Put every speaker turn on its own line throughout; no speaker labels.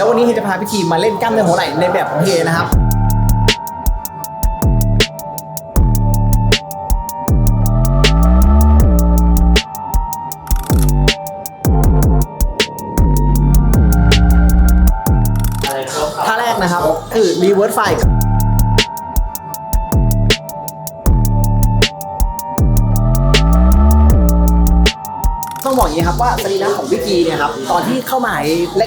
แล้ววันนี้เฮจะพาพี่ทีมาเล่นกล้ามเนื้อหัวไหล่ในแบบของเฮนะครับท่าแรกนะครับ คือ reverse fly ต้อง บอกอย่างนี้ครับว่าสรีระของพี่กีเนี่ยครับตอนที่เข้ามา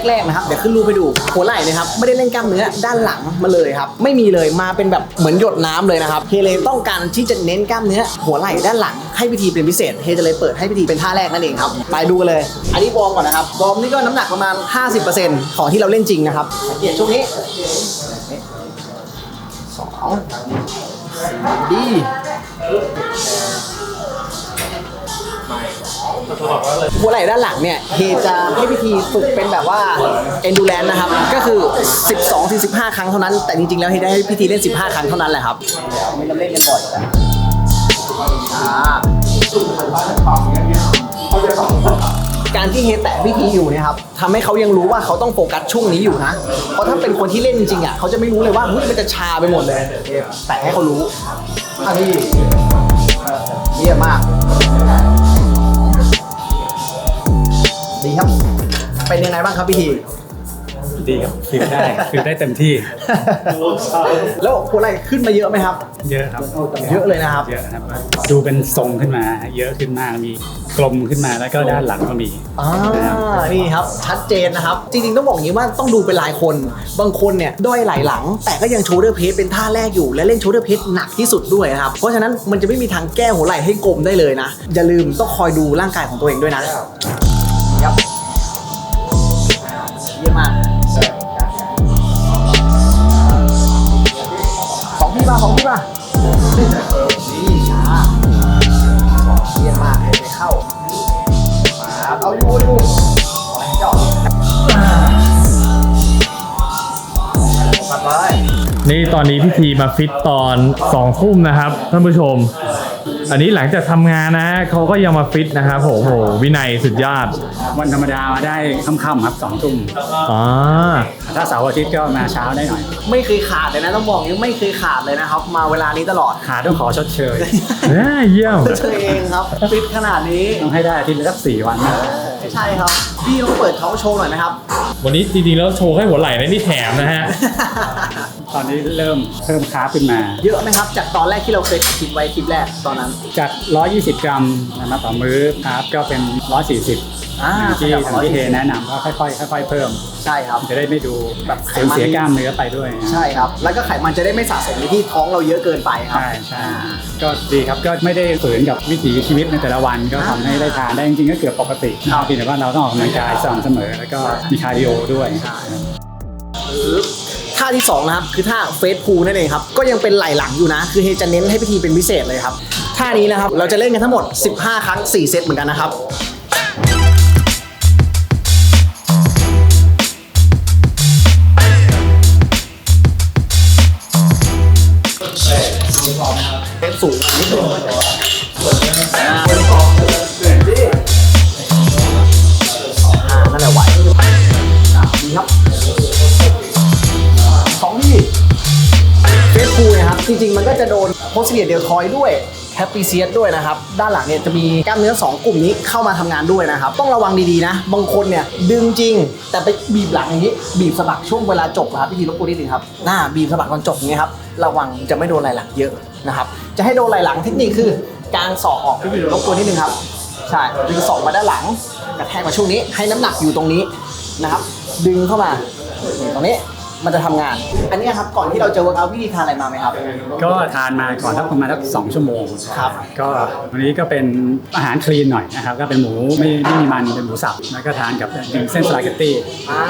แรกๆนะครับเดี๋ยวขึ้นรูปไปดูหัวไหล่นะครับไม่ได้เล่นกล้ามเนื้อด้านหลังมาเลยครับไม่มีเลยมาเป็นแบบเหมือนหยดน้ำเลยนะครับเฮเลยต้องการที่จะเน้นกล้ามเนื้อหัวไหล่ด้านหลังให้พิธีเป็นพิเศษเฮจะเลยเปิดให้พิธีเป็นท่าแรกนั่นเองครับไปดูกันเลย อันนี้วอร์มก่อนนะครับวอร์มนี่ก็น้ำหนักประมาณ 50%ของที่เราเล่นจริงนะครับสังเกตช่วงนี้สองดี หัวไหล่ด้านหลังเนี่ยเฮจะให้พิธีฝึกเป็นแบบว่า endurance นะครับ ก็คือ 12ถึง15 ครั้งเท่านั้น แต่จริงๆ แล้วเฮได้ให้พิธีเล่น 15 ครั้งเท่านั้นแหละครับไม่ต้องเล่นกันบ่อยแต่อ่าการที่เฮแตะพิธีอยู่เนี่ยครับทำให้เขายังรู้ว่าเขาต้องโฟกัสช่วงนี้อยู่นะ เพราะถ้าเป็นคนที่เล่นจริงๆอะเขาจะไม่รู้เลยว่าเฮ้ยมันจะชาไปหมดเลยเฮแตะให้เขารู้อันนี้เยี่ยมมาก เป็นยังไงบ้างครับพี่ที
ดีครับฟิลได้ฟิลได้เต็มที่
แล้วหัวไหล่ขึ้นมาเยอะไหมครับ
เยอะครับ
เยอะเลยนะครับ
เยอะครับ ดูเป็นทรงขึ้นมา เยอะขึ้นมากมีกลมขึ้นมาแล้วก็ด้านหลังก็มี
อ่านี่ครับ ชัดเจนนะครับ จริงๆต้องบอกอย่างนี้ว่าต้องดูเป็นรายคน บางคนเนี่ยด้อยไหลหลัง แต่ก็ยังโชเดอร์เพสเป็นท่าแรกอยู่ และเล่นโชเดอร์เพสหนักที่สุดด้วยนะครับ เพราะฉะนั้นมันจะไม่มีทางแก้หัวไหล่ให้กลมได้เลยนะ อย่าลืมต้องคอยดูร่างกายของตัวเองด้วยนะ ครับ ของพี่มาสองพี่มานี่ช้าเยี่ยมมากเลยไปเข้าครับเอาอยู่อยู่จอดปัดไว้
นี่ตอนนี้พิธีมาฟิตตอนสองทุ่มนะครับท่านผู้ชม อันนี้หลังจากทำงานนะเขาก็ยังมาฟิตนะครับโหโหวินัยสุดยอด
วันธรรมดามาได้ค่ำๆครับสองทุ่ม
อ่า
ถ้าเสาร์อาทิตย์ก็มาเช้าได้หน่อย
ไม่เคยขาดเลยนะต้องบอกอย่างนี้ไม่เคยขาดเลยนะครับ มาเวลานี้ตลอด
ขาต้องขอชดเชย
เอ้ยเยี่ยม
เธอเองครับฟิตขนาดนี้
ต้องให้ได้อาทิตย์ละสักสี่วันนะ
ใช่ครับพี่ต้องเปิดท้องโชว์หน่อยไหมครับ
วันนี้จริงๆแล้วโชว์ให้หัวไหล่นะนี่แถมนะฮะ
ตอนนี้เริ่มเพิ่มคาร์บขึ้นมา
เยอะไหมครับ จากตอนแรกที่เราเคยคิดไว้คลิปแรกตอนนั้น
จาก 120 กรัมนะครับต่อมื้อคาร์บก็เป็น 140
อ่า
ที่
ขยับ
ทางที่เท
140
แนะนำก็ค่อยๆค่อยๆเพิ่ม
ใช่ครับ
จะได้ไม่ดูแบบ
ไข
สูญ
มัน
เสียกล้ามเนื้อไปด้วยนะ
ใช่ครับ แล้วก็ไขมันจะได้ไม่สะสมในที่ท้องเราเยอะเกินไปครับ
ใช่ใช่ก็ดีครับก็ไม่ได้ฝืนกับวิถีชีวิตในแต่ละวันก็ทำให้ได้ทานได้จริงๆก็เกือบปกติ
ครับ
เพียงแต่ว่าเราต้องออกกำลังกายสม่ำเสมอแล้วก็มีคาร์ดิโอด้วย
ท่าที่2นะครับคือท่าเฟสพูนั่นเองครับก็ยังเป็นไหลหลังอยู่นะ คือเฮจะเน้นให้พิธีเป็นพิเศษเลยครับท่านี้นะครับเราจะเล่นกันทั้งหมด 15 ครั้ง 4 เซตเหมือนกันนะครับเป็นสูงนิดนึง โพสเซียเดลทอยด้วยแฮปปี้เซียด้วยนะครับ ด้านหลังเนี่ยจะมีกล้ามเนื้อ 2 กลุ่มนี้เข้ามาทำงานด้วยนะครับ ต้องระวังดีๆนะ บางคนเนี่ยดึงจริง แต่ไปบีบหลังอย่างนี้ บีบสะบักช่วงเวลาจบนะครับพี่ทีรบกวนนิดนึงครับหน้าบีบสะบักตอนจบอย่างนี้ครับระวังจะไม่โดนไหล่หลังเยอะนะครับจะให้โดนไหล่หลังเทคนิคคือการสอกออกพี่ทีรบกวนนิดนึงครับใช่ดึงศอกมาด้านหลังกระแทกมาช่วงนี้ให้น้ำหนักอยู่ตรงนี้นะครับ ดึงเข้ามาตรงนี้ มันจะทำงาน อันนี้ครับก่อนที่เราจะเวิร์กเอาท์พี่ดีทานอะไรมาไหมครับ
ก็ทานมาก่อนสักประมาณสักสองชั่วโมง
ครับ
ก็วันนี้ก็เป็นอาหารคลีนหน่อยนะครับ ก็เป็นหมูไม่ไม่มีมันเป็นหมูสับแล้วก็ทานกับเส้นสปาเกตตี้
อ่า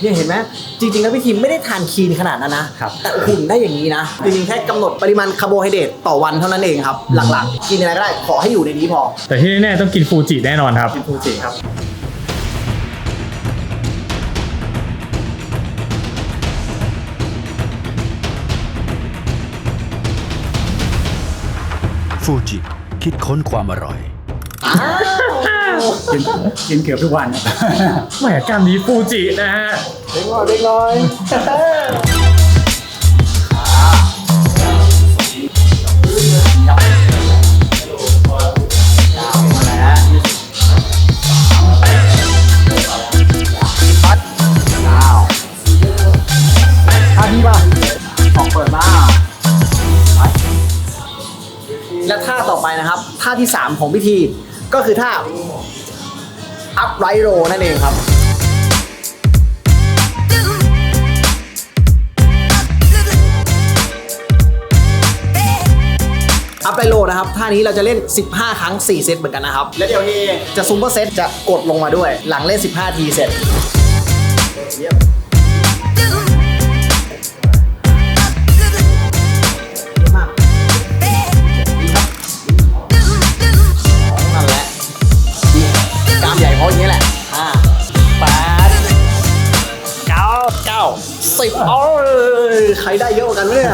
เนี่ยเห็นไหมจริงๆแล้วพี่ทีมไม่ได้ทานคีนขนาดนั้นนะครับ แต่หุ่นได้อย่างนี้นะ จริงๆแค่กำหนดปริมาณคาร์โบไฮเดรตต่อวันเท่านั้นเองครับ หลักๆ กินอะไรก็ได้ขอให้อยู่ในนี้พอ
แต่ที่แน่ๆต้องกินฟูจิแน่นอนครับ
เป็นฟูจิครับ
ฟูจิ คิดค้นความอร่อย
อ้าว
กินกินเกือบทุกวัน
แหมกล้ามนี้ฟูจินะฮะ
เด็กน้อยเด็กน้อย ท่าที่ 3 ของพิธี ก็คือท่า up right row นั่นเองครับอัพไ i โลนะครับ ท่านี้เราจะเล่น 15 ครั้ง 4 เซตเหมือนกันนะครับ และเดี๋ยวเฮจะซุปเปอร์เซตจะกดลงมาด้วย หลังเล่น 15 ทีเสร็จ รได้เยอะกว่ากันวะเนี่ย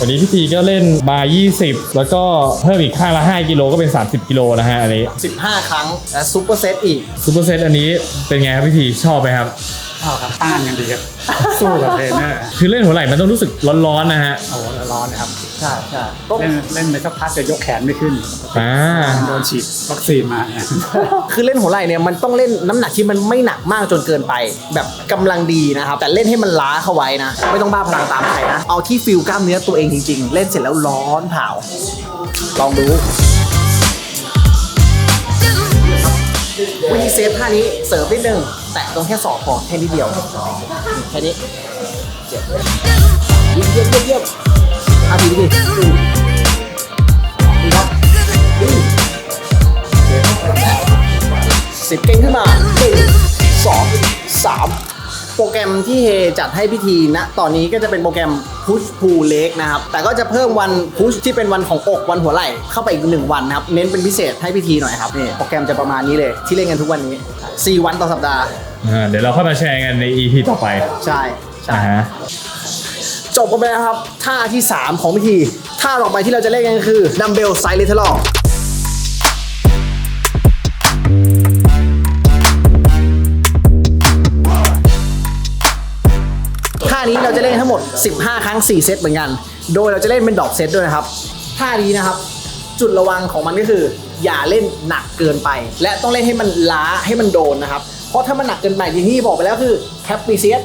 วันนี้พี่ทีก็เล่นบาร์20 แล้วก็เพิ่มอีกข้างละ 5 กิโลก็เป็น 30 กิโลนะฮะอันนี้
15 ครั้งและซุปเปอร์เซตอีก
ซูเปอร์เซตอันนี้เป็นไงครับพี่ทีชอบไหมครับ
ชอบครับต้านกันดีครับ สู้กับเทรนเนอร์
คือเล่นหัวไหล่มันต้องรู้สึกร้อนๆนะฮะ
โอ้โหร้อนนะครับ
ใช่ใช่ต้อง
เล่นเล่นไปสักพักจะยกแขนไม่ขึ้น
อ่า
โดนฉีดวัคซีนมาเนี่ย
คือเล่นหัวไหล่เนี่ยมันต้องเล่นน้ำหนักที่มันไม่หนักมากจนเกินไป แบบกำลังดีนะครับ แต่เล่นให้มันล้าเข้าไว้นะ ไม่ต้องบ้าพลังตามใครนะ เอาที่ฟิลกล้ามเนื้อตัวเองจริงๆ เล่นเสร็จแล้วร้อนเผาลองดู วิธีเซฟท่านี้เสริมนิดนึงแตะตรงแค่ศอกพอแค่นิดเดียวแค่นี้เจ็บเยี่ยมเยี่ยมเยี่ยมเยี่ยมอาทีดีดีดีครับสิบเก่งขึ้นมา โปรแกรมที่เฮจัดให้พิธีณตอนนี้ก็จะเป็นโปรแกรม push pull leg นะครับ แต่ก็จะเพิ่มวัน push ที่เป็นวันของอกวันหัวไหล่เข้าไปอีกหนึ่งวันนะครับ เน้นเป็นพิเศษให้พิธีหน่อยครับนี่โปรแกรมจะประมาณนี้เลยที่เล่นกันทุกวันนี้ 4 วันต่อสัปดาห์
อ่าเดี๋ยวเราค่อยมาแชร์กันใน EP ต่อไป
ใช่ใช่
นะฮะ
จบกันไปแล้วครับท่าที่ 3 ของพิธีท่าต่อไปที่เราจะเล่นกันก็คือดัมเบลไซเลทลอท่ 15 ครั้ง 4 เซตเหมือนกัน โดยเราจะเล่นเป็นดอกเซตด้วยนะครับท่านี้นะครับ จุดระวังของมันก็คือ อย่าเล่นหนักเกินไป และต้องเล่นให้มันล้าให้มันโดนนะครับ เพราะถ้ามันหนักเกินไปอย่างที่บอกไปแล้วคือแคปปิเซียส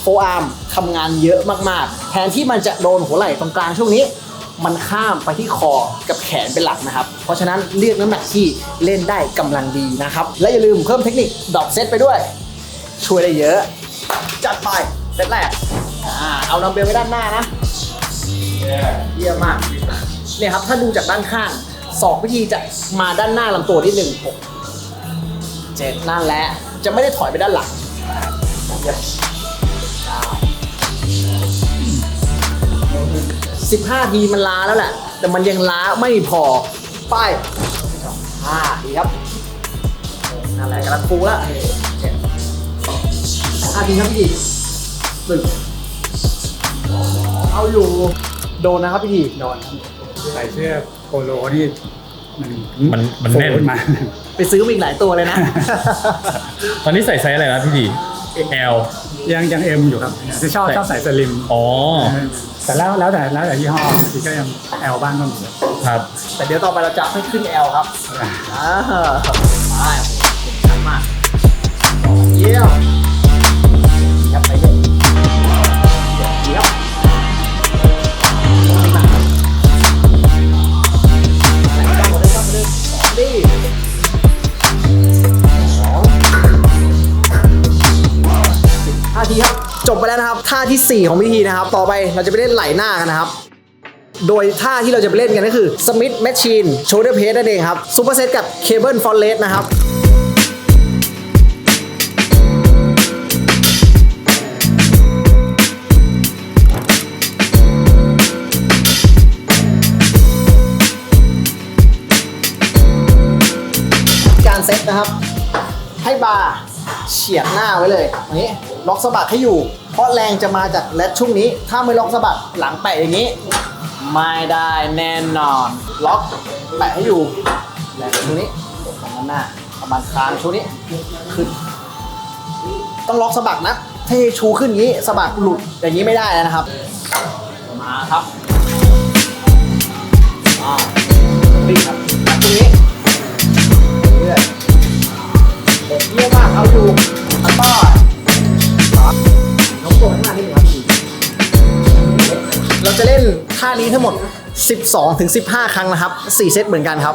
โฟอาร์มทำงานเยอะมากๆ แทนที่มันจะโดนหัวไหล่ตรงกลางช่วงนี้ มันข้ามไปที่คอกับแขนเป็นหลักนะครับ เพราะฉะนั้นเลือกน้ำหนักที่เล่นได้กำลังดีนะครับ และอย่าลืมเพิ่มเทคนิคดอปเซตไปด้วย ช่วยได้เยอะ จัดไปเซตแรก อ่าเอานัมเบลไว้ด้านหน้านะเยี่ยมมากเนี่ยครับถ้าดูจากด้านข้างสองวิธีจะมาด้านหน้าลำตัวที่หนึ่งหกเจ็ดนั่นแหละจะไม่ได้ถอยไปด้านหลังเยี่ยมสิบห้าทีมันล้าแล้วแหละ แต่มันยังล้าไม่พอไปอ่าดีครับนั่นแหละกำลังฟูแล้วเจ็ดห้าทีครับพี่หนึ่ง เอาอยู่โดนนะครับพี่
โดนใส่เสื้อโปโลนี่มัน
มันมันแน่น
โผล่ขึ้มา
ไปซื้อมาอีกหลายตัวเลยนะ
ตอนนี้ใส่ไซส์อะไรนะพี่ที L
ยังยังเอ็มอยู่ครับจะชอบ
ใส่
ชอบใส่สลิม
อ๋อ
แต่แล้วแล้วแต่แล้วแต่ยี่ห้อบางทีก็ยังแอลบ้างก็มี
ครับ
แต่เดี๋ยวต่อไปเราจะให้ขึ้น L ครับอ่าไปเก่งชัดมากเยี่ยม ท่าทีสี่ 4 ของพิธีนะครับ ต่อไปเราจะไปเล่นไหลหน้ากันนะครับ โดยท่าที่เราจะไปเล่นกันก็คือ Smith Machine Shoulder Press นั่นเองครับ Super Set กับ Cable f o r l e t นะครับการเซตนะครับ ให้บาร์เฉียดหน้าไว้เลยอย่างนี้ ล็อกสะบักให้อยู่ เพราะแรงจะมาจากแรดช่วงนี้ ถ้าไม่ล็อกสะบักหลังแปะอย่างนี้ ไม่ได้แน่นอน ล็อกแปะให้อยู่แรงตรงนี้ข้างหน้าประมาณคางช่วงนี้ขึ้นต้องล็อกสะบักนะถ้าชูขึ้นงี้สะบักหลุดอย่างนี้ไม่ได้นะครับ มาครับ 12-15 ครั้งนะครับ 4 เซตเหมือนกันครับ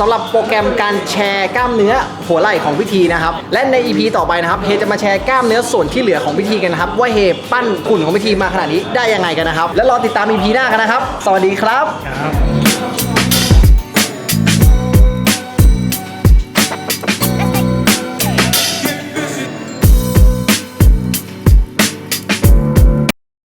สำหรับโปรแกรมการแชร์กล้ามเนื้อหัวไหล่ของพิธีนะครับ และใน EP ต่อไปนะครับเฮจะมาแชร์กล้ามเนื้อส่วนที่เหลือของพิธีกันนะครับ ว่าเฮปั้นขุ่นของพิธีมาขนาดนี้ได้ยังไงกันนะครับ และรอติดตาม EP หน้ากันนะครับ สวัสดีครับ
ครับ